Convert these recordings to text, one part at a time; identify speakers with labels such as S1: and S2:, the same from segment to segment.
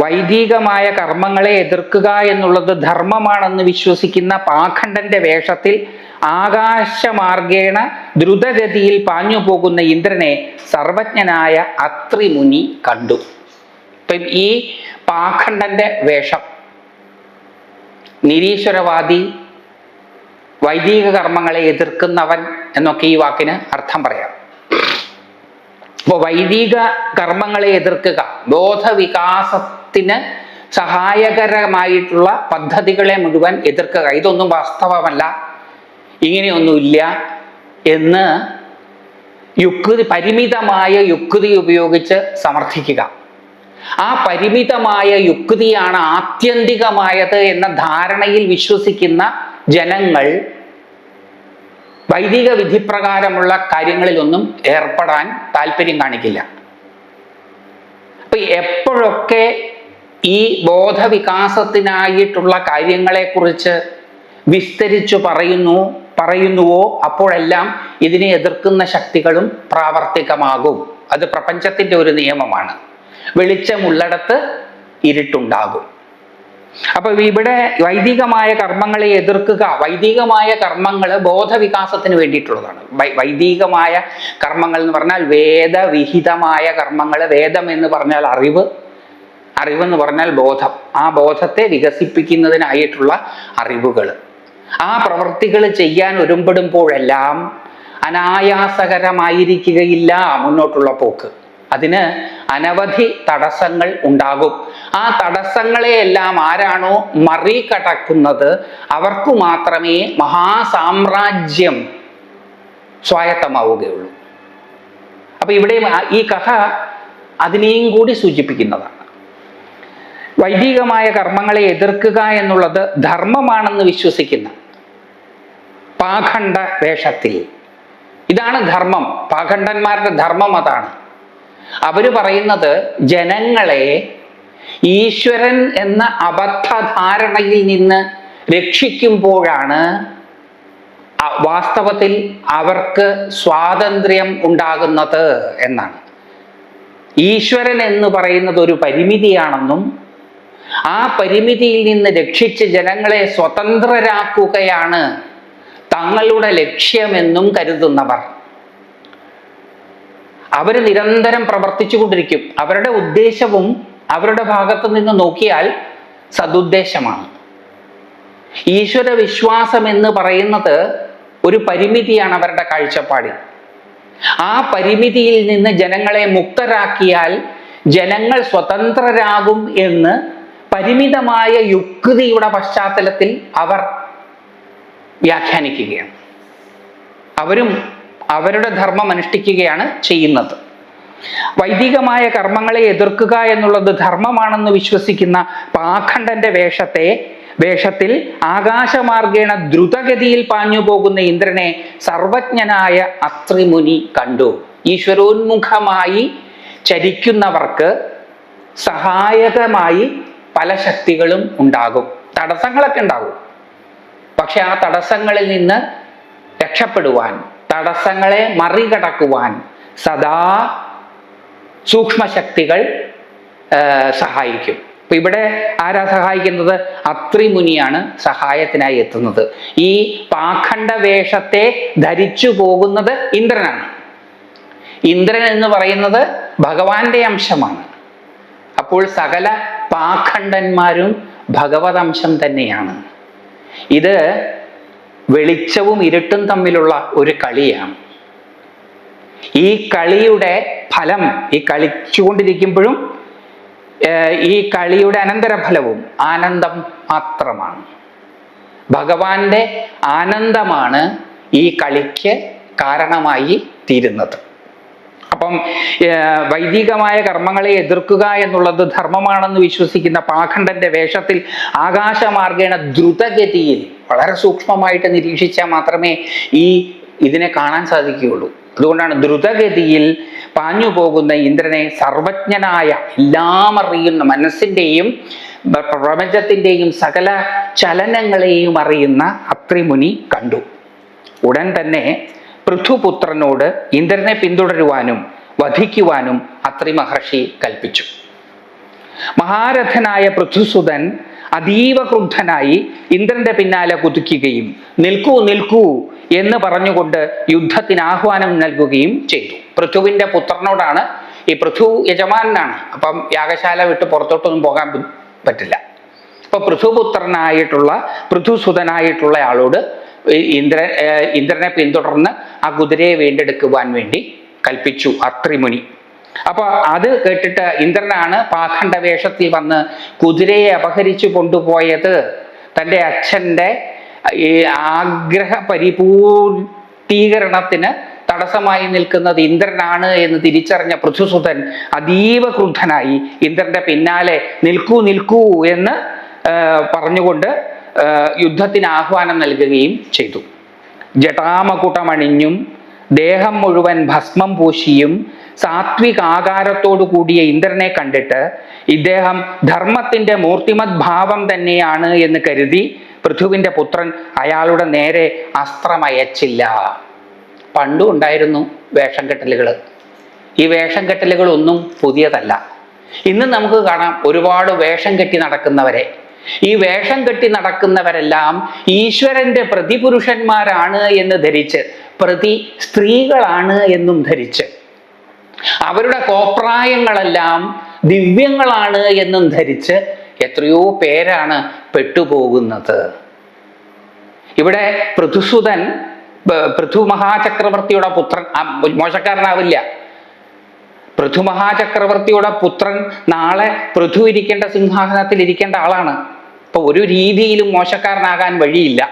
S1: വൈദികമായ കർമ്മങ്ങളെ എതിർക്കുക എന്നുള്ളത് ധർമ്മമാണെന്ന് വിശ്വസിക്കുന്ന പാഖണ്ഡന്റെ വേഷത്തിൽ ആകാശമാർഗേണ ദ്രുതഗതിയിൽ പാഞ്ഞു പോകുന്ന ഇന്ദ്രനെ സർവജ്ഞനായ അത്രിമുനി കണ്ടു. ഇപ്പം ഈ പാഖണ്ഡന്റെ വേഷം നിരീശ്വരവാദി വൈദിക കർമ്മങ്ങളെ എതിർക്കുന്നവൻ എന്നൊക്കെ ഈ വാക്കിന് അർത്ഥം പറയാം. അപ്പോൾ വൈദിക കർമ്മങ്ങളെ എതിർക്കുക ബോധവികാസത്തിന് സഹായകരമായിട്ടുള്ള പദ്ധതികളെ മുഴുവൻ എതിർക്കുക. ഇതൊന്നും വാസ്തവമല്ല. ഇങ്ങനെയൊന്നുമില്ല എന്ന് യുക്തി പരിമിതമായ യുക്തി ഉപയോഗിച്ച് സമർത്ഥിക്കുക. ആ പരിമിതമായ യുക്തിയാണ് ആത്യന്തികമായത് എന്ന ധാരണയിൽ വിശ്വസിക്കുന്ന ജനങ്ങൾ വൈദിക വിധിപ്രകാരമുള്ള കാര്യങ്ങളിലൊന്നും ഏർപ്പെടാൻ താല്പര്യം കാണിക്കില്ല. അപ്പൊ എപ്പോഴൊക്കെ ഈ ബോധവികാസത്തിനായിട്ടുള്ള കാര്യങ്ങളെക്കുറിച്ച് വിസ്തരിച്ചു പറയുന്നു പറയുന്നുവോ? അപ്പോഴെല്ലാം ഇതിനെ എതിർക്കുന്ന ശക്തികളും പ്രാവർത്തികമാകും. അത് പ്രപഞ്ചത്തിന്റെ ഒരു നിയമമാണ്. വെളിച്ചമുള്ളിടത്ത് ഇരുട്ടുണ്ടാകും. അപ്പൊ ഇവിടെ വൈദികമായ കർമ്മങ്ങളെ എതിർക്കുക വൈദികമായ കർമ്മങ്ങൾ ബോധവികാസത്തിന് വേണ്ടിയിട്ടുള്ളതാണ്. വൈദികമായ കർമ്മങ്ങൾ എന്ന് പറഞ്ഞാൽ വേദവിഹിതമായ കർമ്മങ്ങൾ വേദം എന്ന് പറഞ്ഞാൽ അറിവ് അറിവെന്ന് പറഞ്ഞാൽ ബോധം. ആ ബോധത്തെ വികസിപ്പിക്കുന്നതിനായിട്ടുള്ള അറിവുകൾ. ആ പ്രവൃത്തികൾ ചെയ്യാൻ ഒരുമ്പെടുമ്പോഴെല്ലാം അനായാസകരമായിരിക്കുകയില്ല മുന്നോട്ടുള്ള പോക്ക്. അതിന് അനവധി തടസ്സങ്ങൾ ഉണ്ടാകും. ആ തടസ്സങ്ങളെയെല്ലാം ആരാണോ മറികടക്കുന്നത്? അവർക്ക് മാത്രമേ മഹാസാമ്രാജ്യം സ്വായത്തമാവുകയുള്ളൂ. അപ്പൊ ഇവിടെ ഈ കഥ അതിനെയും കൂടി സൂചിപ്പിക്കുന്നതാണ്. വൈദികമായ കർമ്മങ്ങളെ എതിർക്കുക എന്നുള്ളത് ധർമ്മമാണെന്ന് വിശ്വസിക്കുന്ന പാഖണ്ഡ വേഷത്തിൽ. ഇതാണ് ധർമ്മം. പാഖണ്ഡന്മാരുടെ ധർമ്മം അതാണ്. അവർ പറയുന്നത് ജനങ്ങളെ ഈശ്വരൻ എന്ന അബദ്ധധാരണയിൽ നിന്ന് രക്ഷിക്കുമ്പോഴാണ് വാസ്തവത്തിൽ അവർക്ക് സ്വാതന്ത്ര്യം ഉണ്ടാകുന്നത് എന്നാണ്. ഈശ്വരൻ എന്ന് പറയുന്നത് ഒരു പരിമിതിയാണെന്നും ആ പരിമിതിയിൽ നിന്ന് രക്ഷിച്ച് ജനങ്ങളെ സ്വതന്ത്രരാക്കുകയാണ് തങ്ങളുടെ ലക്ഷ്യമെന്നും കരുതുന്നവർ. അവർ നിരന്തരം പ്രവർത്തിച്ചു കൊണ്ടിരിക്കും അവരുടെ ഉദ്ദേശവും അവരുടെ ഭാഗത്തു നിന്ന് നോക്കിയാൽ സതുദ്ദേശമാണ്. ഈശ്വര വിശ്വാസം എന്ന് പറയുന്നത് ഒരു പരിമിതിയാണ് അവരുടെ കാഴ്ചപ്പാടിൽ ആ പരിമിതിയിൽ നിന്ന് ജനങ്ങളെ മുക്തരാക്കിയാൽ ജനങ്ങൾ സ്വതന്ത്രരാകും എന്ന് പരിമിതമായ യുക്തിയുടെ പശ്ചാത്തലത്തിൽ അവർ വ്യാഖ്യാനിക്കുകയാണ്. അവരും അവരുടെ ധർമ്മം അനുഷ്ഠിക്കുകയാണ് ചെയ്യുന്നത്. വൈദികമായ കർമ്മങ്ങളെ എതിർക്കുക എന്നുള്ളത് ധർമ്മമാണെന്ന് വിശ്വസിക്കുന്ന പാഖണ്ഡന്റെ വേഷത്തെ വേഷത്തിൽ ആകാശമാർഗേണ ദ്രുതഗതിയിൽ പാഞ്ഞു പോകുന്ന ഇന്ദ്രനെ സർവജ്ഞനായ അത്രിമുനി കണ്ടു. ഈശ്വരോന്മുഖമായി ചരിക്കുന്നവർക്ക് സഹായകമായി പല ശക്തികളും ഉണ്ടാകും. തടസ്സങ്ങളൊക്കെ ഉണ്ടാകും. പക്ഷെ ആ തടസ്സങ്ങളിൽ നിന്ന് രക്ഷപ്പെടുവാൻ തടസ്സങ്ങളെ മറികടക്കുവാൻ സദാ സൂക്ഷ്മശക്തികൾ ശക്തികൾ സഹായിക്കും. അപ്പൊ ഇവിടെ ആരാ സഹായിക്കുന്നത്? അത്രിമുനിയാണ് സഹായത്തിനായി എത്തുന്നത്. ഈ പാഖണ്ഡ വേഷത്തെ ധരിച്ചു പോകുന്നത് ഇന്ദ്രനാണ്. ഇന്ദ്രൻ എന്ന് പറയുന്നത് ഭഗവാന്റെ അംശമാണ്. അപ്പോൾ സകല പാഖണ്ഡന്മാരും ഭഗവതംശം തന്നെയാണ്. ഇത് വെളിച്ചവും ഇരുട്ടും തമ്മിലുള്ള ഒരു കളിയാണ്. ഈ കളിയുടെ ഫലം ഈ കളിച്ചുകൊണ്ടിരിക്കുമ്പോഴും ഈ കളിയുടെ അനന്തരഫലവും ആനന്ദം മാത്രമാണ്. ഭഗവാന്റെ ആനന്ദമാണ് ഈ കളിക്ക് കാരണമായി തീരുന്നത്. അപ്പം വൈദികമായ കർമ്മങ്ങളെ എതിർക്കുക എന്നുള്ളത് ധർമ്മമാണെന്ന് വിശ്വസിക്കുന്ന പാഖണ്ഡന്റെ വേഷത്തിൽ ആകാശമാർഗേണ ദ്രുതഗതിയിൽ വളരെ സൂക്ഷ്മമായിട്ട് നിരീക്ഷിച്ചാൽ മാത്രമേ ഈ ഇതിനെ കാണാൻ സാധിക്കുകയുള്ളൂ. അതുകൊണ്ടാണ് ദ്രുതഗതിയിൽ പാഞ്ഞു പോകുന്ന ഇന്ദ്രനെ സർവജ്ഞനായ എല്ലാം അറിയുന്ന മനസ്സിന്റെയും പ്രപഞ്ചത്തിന്റെയും സകല ചലനങ്ങളെയും അറിയുന്ന അത്രിമുനി കണ്ടു. ഉടൻ തന്നെ പൃഥുപുത്രനോട് ഇന്ദ്രനെ പിന്തുടരുവാനും വധിക്കുവാനും അത്രി മഹർഷി കൽപ്പിച്ചു. മഹാരഥനായ പൃഥുസുതൻ അതീവ ക്രുദ്ധനായി ഇന്ദ്രന്റെ പിന്നാലെ കുതിക്കുകയും നിൽക്കൂ നിൽക്കൂ എന്ന് പറഞ്ഞുകൊണ്ട് യുദ്ധത്തിന് ആഹ്വാനം നൽകുകയും ചെയ്തു. പൃഥുവിന്റെ പുത്രനോടാണ് ഈ പൃഥു യജമാനാണ്. അപ്പം യാഗശാല വിട്ട് പുറത്തോട്ടൊന്നും പോകാൻ പറ്റില്ല. അപ്പൊ പൃഥുപുത്രനായിട്ടുള്ള പൃഥുസുതനായിട്ടുള്ള ആളോട് ഇന്ദ്ര ഇന്ദ്രനെ പിന്തുടർന്ന് ആ കുതിരയെ വീണ്ടെടുക്കുവാൻ വേണ്ടി കൽപ്പിച്ചു അത്രിമുനി. അപ്പൊ അത് കേട്ടിട്ട് ഇന്ദ്രനാണ് പാഖണ്ഡ വേഷത്തിൽ വന്ന് കുതിരയെ അപഹരിച്ചു കൊണ്ടുപോയത്. തന്റെ അച്ഛന്റെ ഈ ആഗ്രഹ പരിപൂർത്തീകരണത്തിന് തടസ്സമായി നിൽക്കുന്നത് ഇന്ദ്രനാണ് എന്ന് തിരിച്ചറിഞ്ഞ പൃഥുസുതൻ അതീവ ക്രുദ്ധനായി ഇന്ദ്രന്റെ പിന്നാലെ നിൽക്കൂ നിൽക്കൂ എന്ന് പറഞ്ഞുകൊണ്ട് യുദ്ധത്തിന് ആഹ്വാനം നൽകുകയും ചെയ്തു. ജടാമകുടമണിഞ്ഞും ദേഹം മുഴുവൻ ഭസ്മം പൂശിയും സാത്വിക ആകാരത്തോടു കൂടിയ ഇന്ദ്രനെ കണ്ടിട്ട് ഇദ്ദേഹം ധർമ്മത്തിന്റെ മൂർത്തിമത് ഭാവം തന്നെയാണ് എന്ന് കരുതി പൃഥുവിന്റെ പുത്രൻ അയാളുടെ നേരെ അസ്ത്രമയച്ചില്ല. പണ്ടും ഉണ്ടായിരുന്നു വേഷം കെട്ടലുകൾ. ഈ വേഷം കെട്ടലുകളൊന്നും പുതിയതല്ല. ഇന്ന് നമുക്ക് കാണാം ഒരുപാട് വേഷം കെട്ടി നടക്കുന്നവരെ. ഈ വേഷം കെട്ടി നടക്കുന്നവരെല്ലാം ഈശ്വരന്റെ പ്രതിപുരുഷന്മാരാണ് എന്ന് ധരിച്ച് പ്രതി സ്ത്രീകളാണ് എന്നും ധരിച്ച്. അവരുടെ കോപ്രായങ്ങളെല്ലാം ദിവ്യങ്ങളാണ് എന്നും ധരിച്ച് എത്രയോ പേരാണ് പെട്ടുപോകുന്നത്. ഇവിടെ പൃഥുസുതൻ പൃഥു മഹാചക്രവർത്തിയുടെ പുത്രൻ മോശക്കാരനാവില്ല. പൃഥു മഹാചക്രവർത്തിയുടെ പുത്രൻ നാളെ പൃഥു ഇരിക്കേണ്ട സിംഹാസനത്തിൽ ഇരിക്കേണ്ട ആളാണ്. അപ്പൊ ഒരു രീതിയിലും മോശക്കാരനാകാൻ വഴിയില്ല.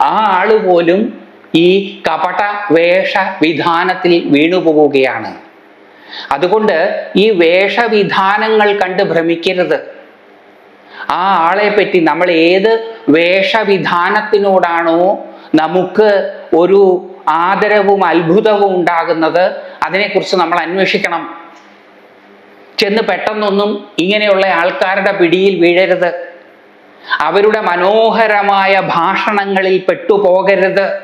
S1: ആ ആൾ പോലും ഈ കപട വേഷ വിധാനത്തിൽ വീണുപോവുകയാണ്. അതുകൊണ്ട് ഈ വേഷവിധാനങ്ങൾ കണ്ട് ഭ്രമിക്കരുത്. ആ ആളെ പറ്റി നമ്മൾ ഏത് വേഷവിധാനത്തിനോടാണോ നമുക്ക് ഒരു ആദരവും അത്ഭുതവും ഉണ്ടാകുന്നത് അതിനെക്കുറിച്ച് നമ്മൾ അന്വേഷിക്കണം. ചെന്ന് പെട്ടെന്നൊന്നും ഇങ്ങനെയുള്ള ആൾക്കാരുടെ പിടിയിൽ വീഴരുത്. അവരുടെ മനോഹരമായ ഭാഷണങ്ങളിൽ പെട്ടുപോകരുത്.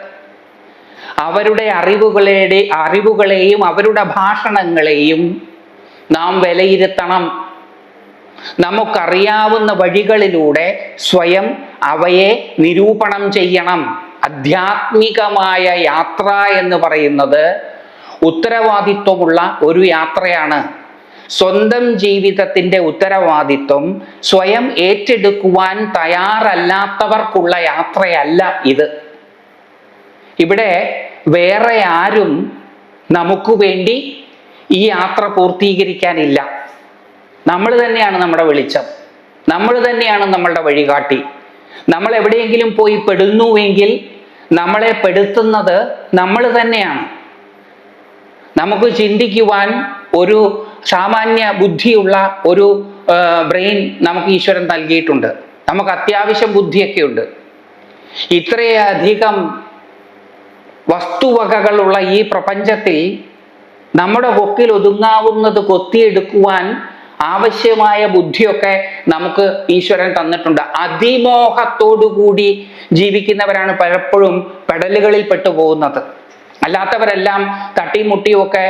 S1: അവരുടെ അറിവുകളുടെ അറിവുകളെയും അവരുടെ ഭാഷണങ്ങളെയും നാം വിലയിരുത്തണം. നമുക്കറിയാവുന്ന വഴികളിലൂടെ സ്വയം അവയെ നിരൂപണം ചെയ്യണം. ആധ്യാത്മികമായ യാത്ര എന്ന് പറയുന്നത് ഉത്തരവാദിത്വമുള്ള ഒരു യാത്രയാണ്. സ്വന്തം ജീവിതത്തിന്റെ ഉത്തരവാദിത്വം സ്വയം ഏറ്റെടുക്കുവാൻ തയ്യാറല്ലാത്തവർക്കുള്ള യാത്രയല്ല ഇത്. ഇവിടെ വേറെ ആരും നമുക്ക് വേണ്ടി ഈ യാത്ര പൂർത്തീകരിക്കാനില്ല. നമ്മൾ തന്നെയാണ് നമ്മുടെ വെളിച്ചം. നമ്മൾ തന്നെയാണ് നമ്മളുടെ വഴികാട്ടി. നമ്മൾ എവിടെയെങ്കിലും പോയി പെടുന്നുവെങ്കിൽ നമ്മളെ പെടുത്തുന്നത് നമ്മൾ തന്നെയാണ്. നമുക്ക് ചിന്തിക്കുവാൻ ഒരു സാമാന്യ ബുദ്ധിയുള്ള ഒരു ബ്രെയിൻ നമുക്ക് ഈശ്വരൻ നൽകിയിട്ടുണ്ട്. നമുക്ക് അത്യാവശ്യം ബുദ്ധിയൊക്കെ ഉണ്ട് ഇത്രയധികം വസ്തുവകകളുള്ള ഈ പ്രപഞ്ചത്തിൽ നമ്മുടെ കൊക്കിൽ ഒതുങ്ങാവുന്നത് കൊത്തിയെടുക്കുവാൻ ആവശ്യമായ ബുദ്ധിയൊക്കെ നമുക്ക് ഈശ്വരൻ തന്നിട്ടുണ്ട്. അതിമോഹത്തോടുകൂടി ജീവിക്കുന്നവരാണ് പലപ്പോഴും പെടലുകളിൽ പെട്ടുപോകുന്നത് അല്ലാത്തവരെല്ലാം തട്ടിമുട്ടിയുമൊക്കെ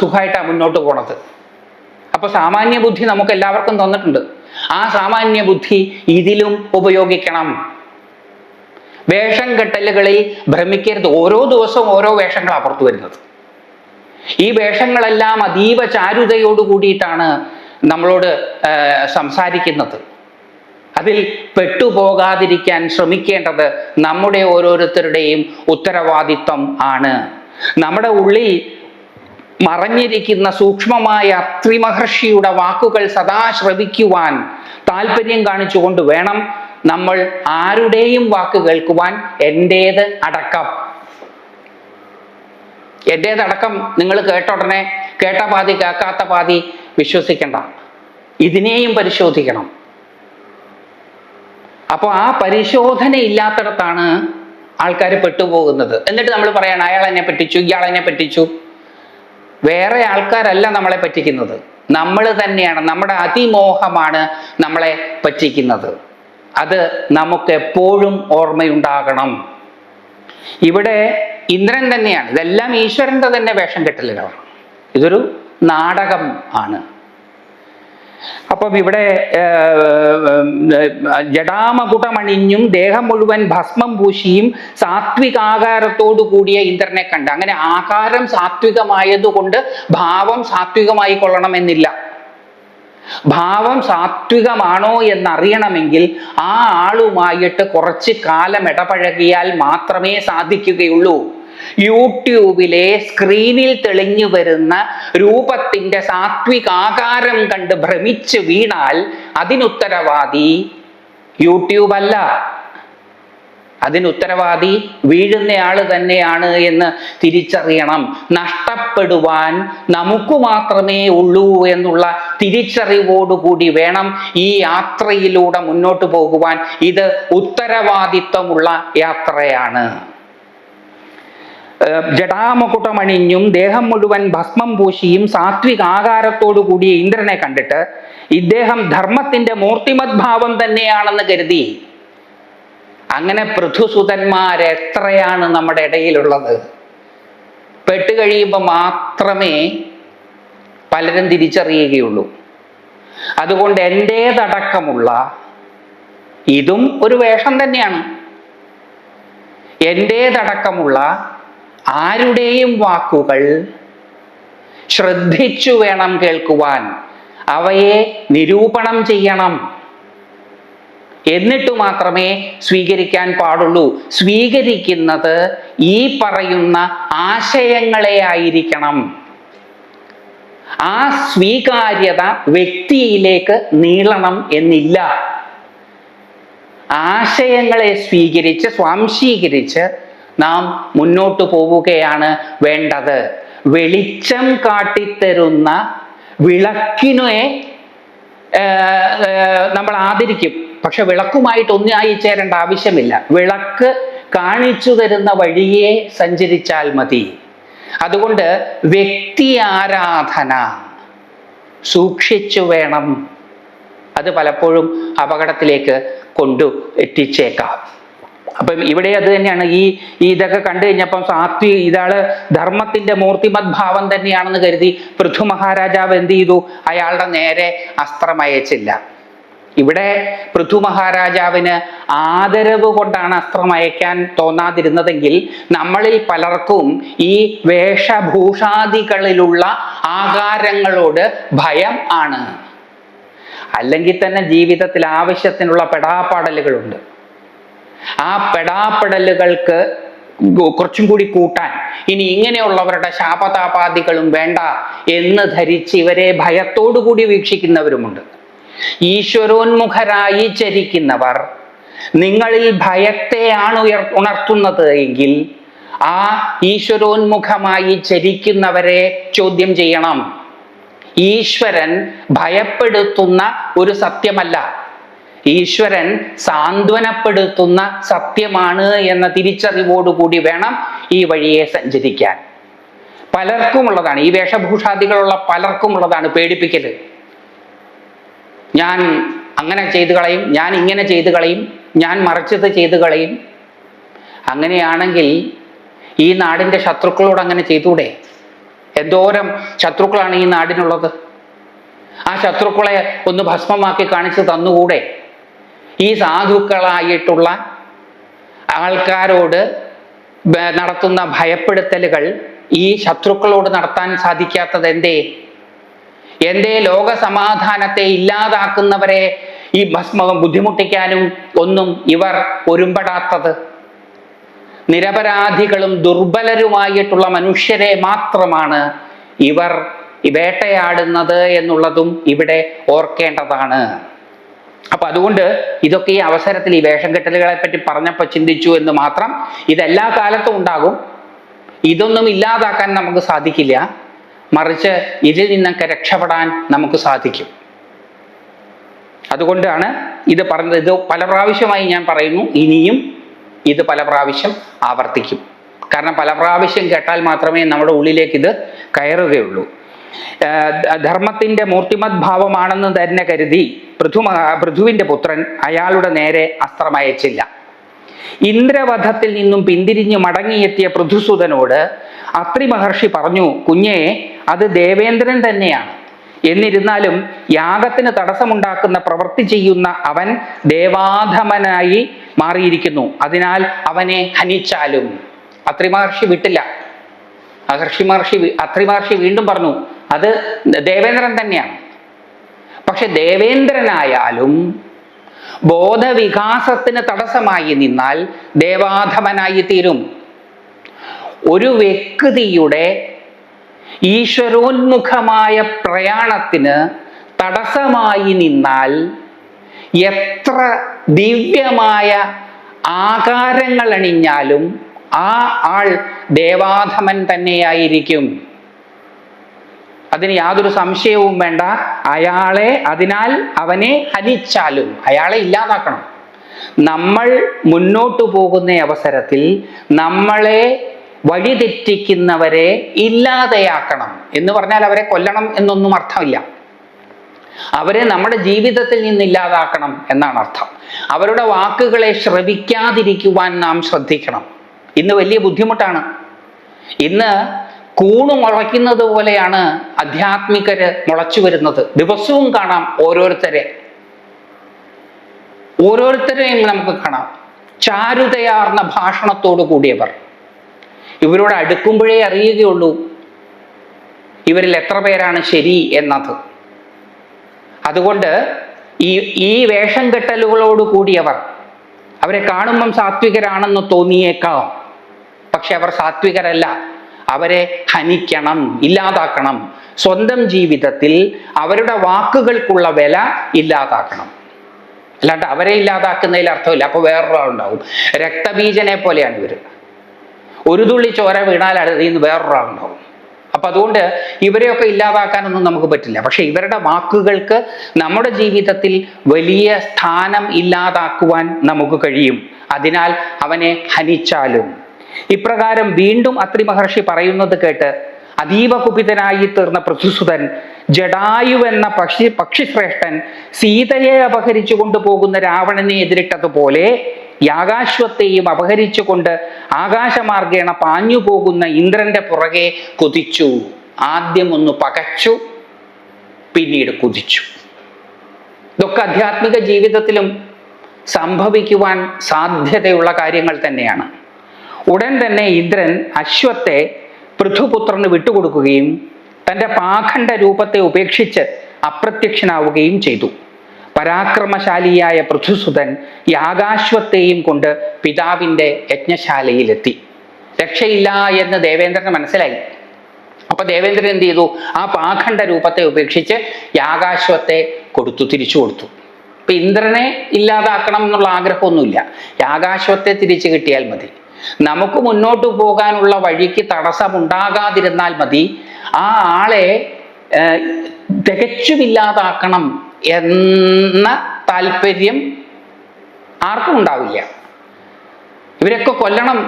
S1: സുഖമായിട്ടാണ് മുന്നോട്ട് പോണത്. അപ്പൊ സാമാന്യ ബുദ്ധി നമുക്ക് എല്ലാവർക്കും തന്നിട്ടുണ്ട്. ആ സാമാന്യ ബുദ്ധി ഇതിലും ഉപയോഗിക്കണം. വേഷം കെട്ടലുകളിൽ ഭ്രമിക്കരുത്. ഓരോ ദിവസവും ഓരോ വേഷങ്ങളാണ് പുറത്തു വരുന്നത്. ഈ വേഷങ്ങളെല്ലാം അതീവ ചാരുതയോട് കൂടിയിട്ടാണ് നമ്മളോട് സംസാരിക്കുന്നത്. അതിൽ പെട്ടുപോകാതിരിക്കാൻ ശ്രമിക്കേണ്ടത് നമ്മുടെ ഓരോരുത്തരുടെയും ഉത്തരവാദിത്വം ആണ്. നമ്മുടെ ഉള്ളിൽ മറഞ്ഞിരിക്കുന്ന സൂക്ഷ്മമായ ത്രിമഹർഷിയുടെ വാക്കുകൾ സദാ ശ്രവിക്കുവാൻ താല്പര്യം കാണിച്ചുകൊണ്ട് വേണം നമ്മൾ ആരുടെയും വാക്ക് കേൾക്കുവാൻ എന്റേത് അടക്കം. എന്റേതടക്കം നിങ്ങൾ കേട്ട ഉടനെ കേട്ട പാതി കേൾക്കാത്ത പാതി വിശ്വസിക്കണ്ട. ഇതിനെയും പരിശോധിക്കണം. അപ്പോൾ ആ പരിശോധന ഇല്ലാത്തിടത്താണ് ആൾക്കാർ പെട്ടുപോകുന്നത്. എന്നിട്ട് നമ്മൾ പറയണം അയാൾ എന്നെ പറ്റിച്ചു ഇയാൾ എന്നെ പറ്റിച്ചു. വേറെ ആൾക്കാരല്ല നമ്മളെ പറ്റിക്കുന്നത്. നമ്മൾ തന്നെയാണ് നമ്മുടെ അതിമോഹമാണ് നമ്മളെ പറ്റിക്കുന്നത്. അത് നമുക്ക് എപ്പോഴും ഓർമ്മയുണ്ടാകണം. ഇവിടെ ഇന്ദ്രൻ തന്നെയാണ്. ഇതെല്ലാം ഈശ്വരന്റെ തന്നെ വേഷം കെട്ടലുകളാണ് ഇതൊരു നാടകം ആണ്. അപ്പം ഇവിടെ ജടാമകുടമണിഞ്ഞും ദേഹം മുഴുവൻ ഭസ്മം പൂശിയും സാത്വികാകാരത്തോടു കൂടിയ ഇന്ദ്രനെ കണ്ട്. അങ്ങനെ ആകാരം സാത്വികമായതുകൊണ്ട് ഭാവം സാത്വികമായി കൊള്ളണമെന്നില്ല. ഭാവം സാത്വികമാണോ എന്നറിയണമെങ്കിൽ ആ ആളുമായിട്ട് കുറച്ച് കാലം ഇടപഴകിയാൽ മാത്രമേ സാധിക്കുകയുള്ളൂ. യൂട്യൂബിലെ സ്ക്രീനിൽ തെളിഞ്ഞു വരുന്ന രൂപത്തിന്റെ സാത്വികാകാരം കണ്ട് ഭ്രമിച്ച് വീണാൽ അതിനുത്തരവാദി യൂട്യൂബ് അല്ല അതിനുത്തരവാദി വീഴുന്നയാൾ തന്നെയാണ് എന്ന് തിരിച്ചറിയണം. നഷ്ടപ്പെടുവാൻ നമുക്ക് മാത്രമേ ഉള്ളൂ എന്നുള്ള തിരിച്ചറിവോടുകൂടി വേണം ഈ യാത്രയിലൂടെ മുന്നോട്ട് പോകുവാൻ. ഇത് ഉത്തരവാദിത്വമുള്ള യാത്രയാണ്. ഏർ ജടാമകുടമണിഞ്ഞും ദേഹം മുഴുവൻ ഭസ്മം പൂശിയും സാത്വിക ആകാരത്തോടു കൂടിയ ഇന്ദ്രനെ കണ്ടിട്ട് ഇദ്ദേഹം ധർമ്മത്തിന്റെ മൂർത്തിമദ്ഭാവം തന്നെയാണെന്ന് കരുതി. അങ്ങനെ പൃഥുസുതന്മാരെത്രയാണ് നമ്മുടെ ഇടയിലുള്ളത്? പെട്ടുകഴിയുമ്പോൾ മാത്രമേ പലരും തിരിച്ചറിയുകയുള്ളൂ. അതുകൊണ്ട് എന്റേതടക്കമുള്ള ഇതും ഒരു വേഷം തന്നെയാണ്. എന്റേതടക്കമുള്ള ആരുടെയും വാക്കുകൾ ശ്രദ്ധിച്ചു വേണം കേൾക്കുവാൻ. അവയെ നിരൂപണം ചെയ്യണം. എന്നിട്ടു മാത്രമേ സ്വീകരിക്കാൻ പാടുള്ളൂ. സ്വീകരിക്കുന്നത് ഈ പറയുന്ന ആശയങ്ങളെ ആയിരിക്കണം. ആ സ്വീകാര്യത വ്യക്തിയിലേക്ക് നീളണം എന്നില്ല. ആശയങ്ങളെ സ്വീകരിച്ച് സ്വാംശീകരിച്ച് നാം മുന്നോട്ട് പോവുകയാണ് വേണ്ടത്. വെളിച്ചം കാട്ടിത്തരുന്ന വിളക്കിനെ നമ്മൾ ആദരിക്കും. പക്ഷെ വിളക്കുമായിട്ട് ഒന്നായി ചേരേണ്ട ആവശ്യമില്ല. വിളക്ക് കാണിച്ചു തരുന്ന വഴിയെ സഞ്ചരിച്ചാൽ മതി. അതുകൊണ്ട് വ്യക്തി ആരാധന സൂക്ഷിച്ചു വേണം. അത് പലപ്പോഴും അപകടത്തിലേക്ക് കൊണ്ടു എത്തിച്ചേക്കാം. അപ്പം ഇവിടെ അത് തന്നെയാണ്. ഈ ഇതൊക്കെ കണ്ടു കഴിഞ്ഞപ്പം സാത്വി ഇതാൾ ധർമ്മത്തിന്റെ മൂർത്തിമത് ഭാവം തന്നെയാണെന്ന് കരുതി പൃഥു മഹാരാജാവ് എന്ത് ചെയ്തു? അയാളുടെ നേരെ അസ്ത്രം അയച്ചില്ല. ഇവിടെ പൃഥു മഹാരാജാവിന് ആദരവ് കൊണ്ടാണ് അസ്ത്രം അയക്കാൻ തോന്നാതിരുന്നതെങ്കിൽ നമ്മളിൽ പലർക്കും ഈ വേഷഭൂഷാദികളിലുള്ള ആകാരങ്ങളോട് ഭയം ആണ്. അല്ലെങ്കിൽ തന്നെ ജീവിതത്തിൽ ആവശ്യത്തിനുള്ള പെടാപ്പാടലുകളുണ്ട്. ആ പെടാപ്പെടലുകൾക്ക് കുറച്ചും കൂടി കൂട്ടാൻ. ഇനി ഇങ്ങനെയുള്ളവരുടെ ശാപതാപാദികളും വേണ്ട എന്ന് ധരിച്ച് ഇവരെ ഭയത്തോടു കൂടി വീക്ഷിക്കുന്നവരുമുണ്ട്. ഈശ്വരോന്മുഖരായി ചരിക്കുന്നവർ നിങ്ങളിൽ ഭയത്തെയാണ് ഉയർ ഉണർത്തുന്നത് എങ്കിൽ ആ ഈശ്വരോന്മുഖമായി ചരിക്കുന്നവരെ ചോദ്യം ചെയ്യണം. ഈശ്വരൻ ഭയപ്പെടുത്തുന്ന ഒരു സത്യമല്ല. ഈശ്വരൻ സാന്ത്വനപ്പെടുത്തുന്ന സത്യമാണ് എന്ന തിരിച്ചറിവോടുകൂടി വേണം ഈ വഴിയെ സഞ്ചരിക്കാൻ. പലർക്കുമുള്ളതാണ്. ഈ വേഷഭൂഷാദികളുള്ള പലർക്കുമുള്ളതാണ് പേടിപ്പിക്കൽ. ഞാൻ അങ്ങനെ ചെയ്തു കളയും ഞാൻ ഇങ്ങനെ ചെയ്തു കളയും ഞാൻ മറിച്ചത് ചെയ്തു കളയും. അങ്ങനെയാണെങ്കിൽ ഈ നാടിന്റെ ശത്രുക്കളോട് അങ്ങനെ ചെയ്തൂടെ? എന്തോരം ശത്രുക്കളാണ് ഈ നാടിനുള്ളത്? ആ ശത്രുക്കളെ ഒന്ന് ഭസ്മമാക്കി കാണിച്ചു തന്നുകൂടെ? ഈ സാധുക്കളായിട്ടുള്ള ആൾക്കാരോട് നടത്തുന്ന ഭയപ്പെടുത്തലുകൾ ഈ ശത്രുക്കളോട് നടത്താൻ സാധിക്കാത്തത് എന്തേ? എന്തേ ലോക സമാധാനത്തെ ഇല്ലാതാക്കുന്നവരെ ഈ ഭസ്മം ബുദ്ധിമുട്ടിക്കാനും ഒന്നും ഇവർ ഒരുമ്പെടാത്തത്? നിരപരാധികളും ദുർബലരുമായിട്ടുള്ള മനുഷ്യരെ മാത്രമാണ് ഇവർ വേട്ടയാടുന്നത് എന്നുള്ളതും ഇവിടെ ഓർക്കേണ്ടതാണ്. അപ്പൊ അതുകൊണ്ട് ഇതൊക്കെ ഈ അവസരത്തിൽ ഈ വേഷം കെട്ടലുകളെ പറ്റി പറഞ്ഞപ്പോൾ ചിന്തിച്ചു എന്ന് മാത്രം ഇതെല്ലാ കാലത്തും ഉണ്ടാകും. ഇതൊന്നും ഇല്ലാതാക്കാൻ നമുക്ക് സാധിക്കില്ല. മറിച്ച് ഇതിൽ നിന്നൊക്കെ രക്ഷപ്പെടാൻ നമുക്ക് സാധിക്കും. അതുകൊണ്ടാണ് ഇത് പറഞ്ഞത്. ഇത് പല പ്രാവശ്യമായി ഞാൻ പറയുന്നു. ഇനിയും ഇത് പല പ്രാവശ്യം ആവർത്തിക്കും. കാരണം പല പ്രാവശ്യം കേട്ടാൽ മാത്രമേ നമ്മുടെ ഉള്ളിലേക്ക് ഇത് കയറുകയുള്ളൂ. ധർമ്മത്തിന്റെ മൂർത്തിമത് ഭാവമാണെന്ന് തന്നെ കരുതി പൃഥു പൃഥുവിന്റെ പുത്രൻ അയാളുടെ നേരെ അസ്ത്രമയച്ചില്ല. ഇന്ദ്രവധത്തിൽ നിന്നും പിന്തിരിഞ്ഞ് മടങ്ങിയെത്തിയ പൃഥുസുതനോട് അത്രി മഹർഷി പറഞ്ഞു കുഞ്ഞേ അത് ദേവേന്ദ്രൻ തന്നെയാണ്. എന്നിരുന്നാലും യാഗത്തിന് തടസ്സമുണ്ടാക്കുന്ന പ്രവൃത്തി ചെയ്യുന്ന അവൻ ദേവാധമനായി മാറിയിരിക്കുന്നു. അതിനാൽ അവനെ ഹനിച്ചാലും. അത്രി മഹർഷി വിട്ടില്ല. മഹർഷി വി- അത്രി മഹർഷി വീണ്ടും പറഞ്ഞു അത് ദേവേന്ദ്രൻ തന്നെയാണ്. പക്ഷെ ദേവേന്ദ്രനായാലും ബോധവികാസത്തിന് തടസ്സമായി നിന്നാൽ ദേവാധമനായി തീരും. ഒരു വ്യക്തിയുടെ ഈശ്വരോന്മുഖമായ പ്രയാണത്തിന് തടസ്സമായി നിന്നാൽ എത്ര ദിവ്യമായ ആകാരങ്ങൾ അണിഞ്ഞാലും ആ ആൾ ദേവാധമൻ തന്നെയായിരിക്കും. അതിന് യാതൊരു സംശയവും വേണ്ട. അയാളെ അതിനാൽ അവനെ ഹനിച്ചാലും അയാളെ ഇല്ലാതാക്കണം. നമ്മൾ മുന്നോട്ട് പോകുന്ന അവസരത്തിൽ നമ്മളെ വഴിതെറ്റിക്കുന്നവരെ ഇല്ലാതെയാക്കണം. എന്ന് പറഞ്ഞാൽ അവരെ കൊല്ലണം എന്നൊന്നും അർത്ഥമില്ല. അവരെ നമ്മുടെ ജീവിതത്തിൽ നിന്ന് ഇല്ലാതാക്കണം എന്നാണ് അർത്ഥം. അവരുടെ വാക്കുകളെ ശ്രവിക്കാതിരിക്കുവാൻ നാം ശ്രദ്ധിക്കണം. ഇന്ന് വലിയ ബുദ്ധിമുട്ടാണ്. ഇന്ന് കൂണ് മുളയ്ക്കുന്നത് പോലെയാണ് അധ്യാത്മികര് മുളച്ചു വരുന്നത്. ദിവസവും കാണാം ഓരോരുത്തരെ. ഓരോരുത്തരെയും നമുക്ക് കാണാം. ചാരുതയാർന്ന ഭാഷണത്തോടു കൂടിയവർ. ഇവരോട് അടുക്കുമ്പോഴേ അറിയുകയുള്ളൂ. ഇവരിൽ എത്ര പേരാണ് ശരി എന്നത്. അതുകൊണ്ട് ഈ ഈ വേഷം കെട്ടലുകളോട് കൂടിയവർ അവരെ കാണുമ്പം സാത്വികരാണെന്ന് തോന്നിയേക്കാം. പക്ഷെ അവർ സാത്വികരല്ല. അവരെ ഹനിക്കണം ഇല്ലാതാക്കണം. സ്വന്തം ജീവിതത്തിൽ അവരുടെ വാക്കുകൾക്കുള്ള വില ഇല്ലാതാക്കണം. അല്ലാണ്ട് അവരെ ഇല്ലാതാക്കുന്നതിൽ അർത്ഥമില്ല. അപ്പൊ വേറൊരാളുണ്ടാവും. രക്തബീജനെ പോലെയാണ് ഇവർ ഒരു തുള്ളി ചോര വീണാൽ അതിൽ നിന്ന് വേറൊരാളുണ്ടാവും. അപ്പൊ അതുകൊണ്ട് ഇവരെയൊക്കെ ഇല്ലാതാക്കാനൊന്നും നമുക്ക് പറ്റില്ല. പക്ഷെ ഇവരുടെ വാക്കുകൾക്ക് നമ്മുടെ ജീവിതത്തിൽ വലിയ സ്ഥാനം ഇല്ലാതാക്കുവാൻ നമുക്ക് കഴിയും. അതിനാൽ അവനെ ഹനിച്ചാലും. ഇപ്രകാരം വീണ്ടും അത്രി മഹർഷി പറയുന്നത് കേട്ട് അതീവ കുപിതനായി തീർന്ന പൃഥുസുതൻ ജഡായു എന്ന പക്ഷി പക്ഷിശ്രേഷ്ഠൻ സീതയെ അപഹരിച്ചു കൊണ്ടുപോകുന്ന രാവണനെ എതിരിട്ടതുപോലെ യാകാശ്വത്തെയും അപഹരിച്ചുകൊണ്ട് ആകാശമാർഗേണ പാഞ്ഞു പോകുന്ന ഇന്ദ്രന്റെ പുറകെ കുതിച്ചു. ആദ്യം ഒന്ന് പകച്ചു പിന്നീട് കുതിച്ചു. ഇതൊക്കെ ആധ്യാത്മിക ജീവിതത്തിലും സംഭവിക്കുവാൻ സാധ്യതയുള്ള കാര്യങ്ങൾ തന്നെയാണ്. ഉടൻ തന്നെ ഇന്ദ്രൻ അശ്വത്തെ പൃഥുപുത്രന് വിട്ടുകൊടുക്കുകയും തന്റെ പാഖണ്ഡ രൂപത്തെ ഉപേക്ഷിച്ച് അപ്രത്യക്ഷനാവുകയും ചെയ്തു. പരാക്രമശാലിയായ പൃഥുസുതൻ യാഗാശ്വത്തെയും കൊണ്ട് പിതാവിന്റെ യജ്ഞശാലയിലെത്തി. രക്ഷയില്ല എന്ന് ദേവേന്ദ്രന് മനസ്സിലായി. അപ്പൊ ദേവേന്ദ്രൻ എന്ത് ചെയ്തു? ആ പാഖണ്ഡ രൂപത്തെ ഉപേക്ഷിച്ച് യാഗാശ്വത്തെ കൊടുത്തു തിരിച്ചു കൊടുത്തു. ഇപ്പൊ ഇന്ദ്രനെ ഇല്ലാതാക്കണം എന്നുള്ള ആഗ്രഹമൊന്നുമില്ല. യാഗാശ്വത്തെ തിരിച്ചു കിട്ടിയാൽ മതി. നമുക്ക് മുന്നോട്ട് പോകാനുള്ള വഴിക്ക് തടസ്സമുണ്ടാകാതിരുന്നാൽ മതി. ആ ആളെ തികച്ചുമില്ലാതാക്കണം തികച്ചും എന്ന താല്പര്യം ആർക്കും ഉണ്ടാവില്ല. ഇവരൊക്കെ കൊല്ലണം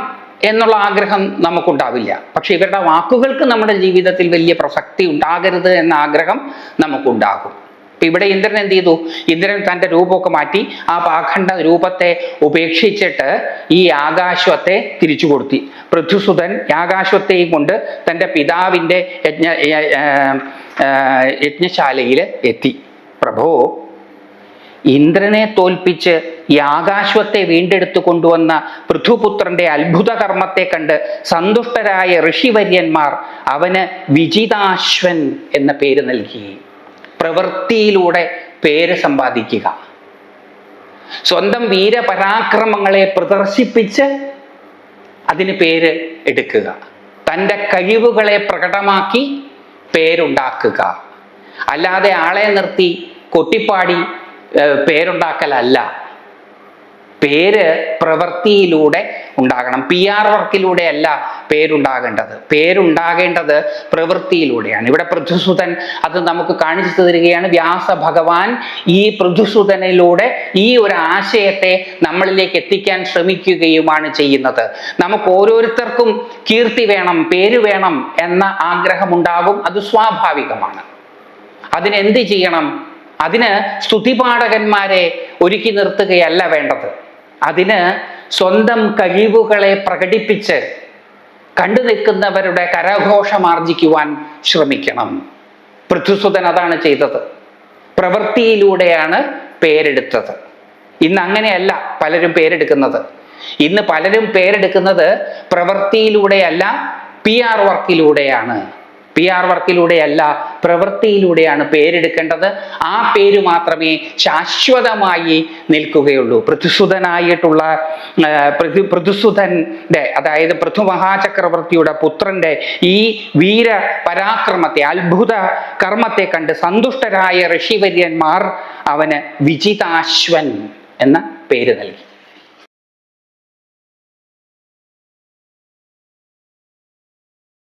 S1: എന്നുള്ള ആഗ്രഹം നമുക്കുണ്ടാവില്ല. പക്ഷെ ഇവരുടെ വാക്കുകൾക്ക് നമ്മുടെ ജീവിതത്തിൽ വലിയ പ്രസക്തി ഉണ്ടാകരുത് എന്ന ആഗ്രഹം നമുക്കുണ്ടാകും. ഇപ്പൊ ഇവിടെ ഇന്ദ്രൻ എന്ത് ചെയ്തു? ഇന്ദ്രൻ തന്റെ രൂപമൊക്കെ മാറ്റി ആ പാഖണ്ഡ രൂപത്തെ ഉപേക്ഷിച്ചിട്ട് ഈ ആകാശത്തെ തിരിച്ചു കൊടുത്തി. പൃഥ്വിസുതൻ ആകാശത്തെയും കൊണ്ട് തന്റെ പിതാവിന്റെ യജ്ഞ യജ്ഞശാലയിൽ എത്തി. പ്രഭോ ഇന്ദ്രനെ തോൽപ്പിച്ച് ഈ ആകാശത്തെ വീണ്ടെടുത്തു കൊണ്ടുവന്ന പൃഥുപുത്രന്റെ അത്ഭുത കർമ്മത്തെ കണ്ട് സന്തുഷ്ടരായ ഋഷിവര്യന്മാർ അവന് വിജിതാശ്വൻ എന്ന പേര് നൽകി. പ്രവൃത്തിയിലൂടെ പേര് സമ്പാദിക്കുക. സ്വന്തം വീരപരാക്രമങ്ങളെ പ്രദർശിപ്പിച്ച് അതിന് പേര് എടുക്കുക. തന്റെ കഴിവുകളെ പ്രകടമാക്കി പേരുണ്ടാക്കുക. അല്ലാതെ ആളെ നിർത്തി കൊട്ടിപ്പാടി പേരുണ്ടാക്കലല്ല. പേര് പ്രവൃത്തിയിലൂടെ ഉണ്ടാകണം. പി ആർ വർക്കിലൂടെ അല്ല പേരുണ്ടാകേണ്ടത്. പേരുണ്ടാകേണ്ടത് പ്രവൃത്തിയിലൂടെയാണ്. ഇവിടെ പൃഥുസുതൻ അത് നമുക്ക് കാണിച്ചു തരികയാണ്. വ്യാസ ഭഗവാൻ ഈ പൃഥുസുതനിലൂടെ ഈ ഒരു ആശയത്തെ നമ്മളിലേക്ക് എത്തിക്കാൻ ശ്രമിക്കുകയുമാണ് ചെയ്യുന്നത്. നമുക്ക് ഓരോരുത്തർക്കും കീർത്തി വേണം പേര് വേണം എന്ന ആഗ്രഹമുണ്ടാകും. അത് സ്വാഭാവികമാണ്. അതിനെന്ത് ചെയ്യണം? അതിന് സ്തുതിപാഠകന്മാരെ ഒരുക്കി നിർത്തുകയല്ല വേണ്ടത്. അതിന് സ്വന്തം കഴിവുകളെ പ്രകടിപ്പിച്ച് കണ്ടു നിൽക്കുന്നവരുടെ കരഘോഷമാർജിക്കുവാൻ ശ്രമിക്കണം. പൃഥ്വിസുതൻ അതാണ് ചെയ്തത്. പ്രവൃത്തിയിലൂടെയാണ് പേരെടുത്തത്. ഇന്ന് അങ്ങനെയല്ല പലരും പേരെടുക്കുന്നത്. ഇന്ന് പലരും പേരെടുക്കുന്നത് പ്രവൃത്തിയിലൂടെയല്ല പി ആർ വർക്കിലൂടെയാണ്. പി ആർ വർക്കിലൂടെയല്ല പ്രവൃത്തിയിലൂടെയാണ് പേരെടുക്കേണ്ടത്. ആ പേര് മാത്രമേ ശാശ്വതമായി നിൽക്കുകയുള്ളൂ. പ്രതിസുതനായിട്ടുള്ള പ്രതി പൃഥു പൃഥുസുതന്റെ അതായത് പൃഥു മഹാചക്രവർത്തിയുടെ പുത്രന്റെ ഈ വീര പരാക്രമത്തെ അത്ഭുത കർമ്മത്തെ കണ്ട് സന്തുഷ്ടരായ ഋഷിവര്യന്മാർ അവന് വിജിതാശ്വൻ എന്ന പേര് നൽകി.